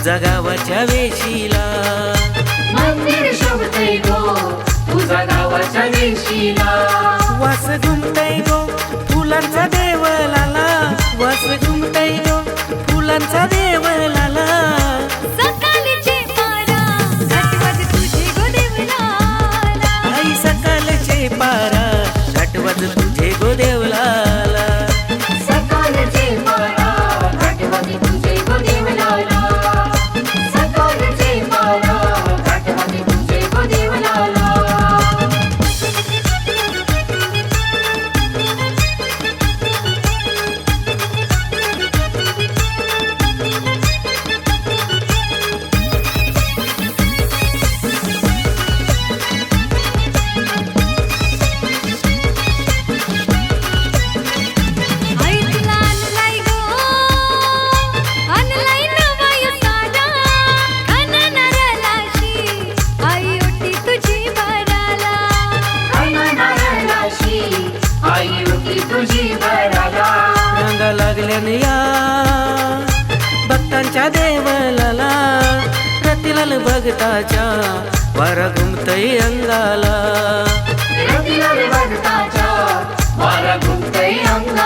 तुझा गावाच्या वेशीला. मंदिर शोभते गो. तुझा गावाच्या वेशीला. वास लागल्या भक्तांच्या देवलाला रतिलाल भगताच्या वारा घुमतई अंगाला. रतिलाल भगताच्या वारा घुमतई अंगाला.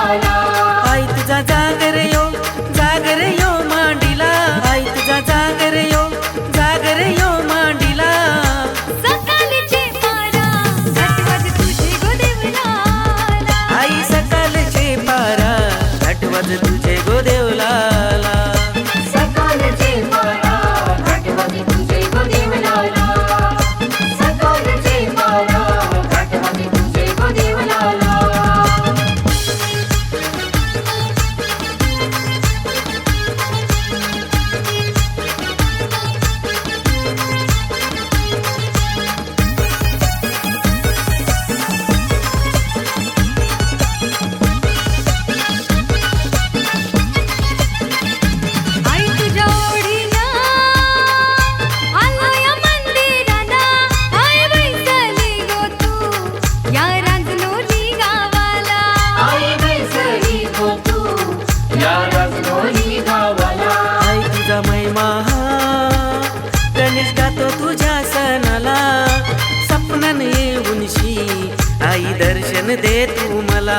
दर्शन दे तू मला.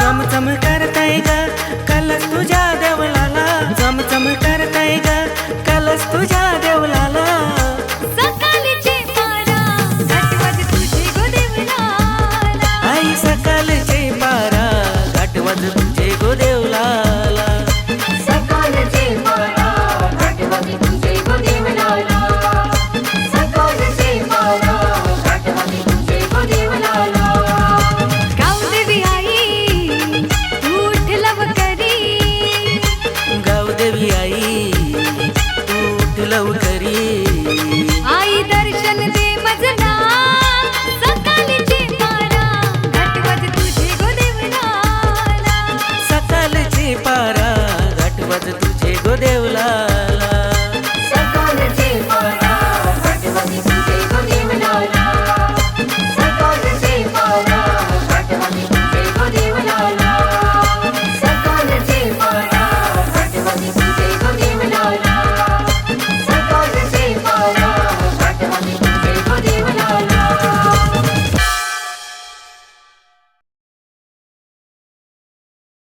चम चम दे करताय ग कलस तुझ्या देवलाला. चमचम करताय ग कलस तुझ्या देवलाला. सकाळचे पारा घाटवाज तुझे गो पारा तुझे para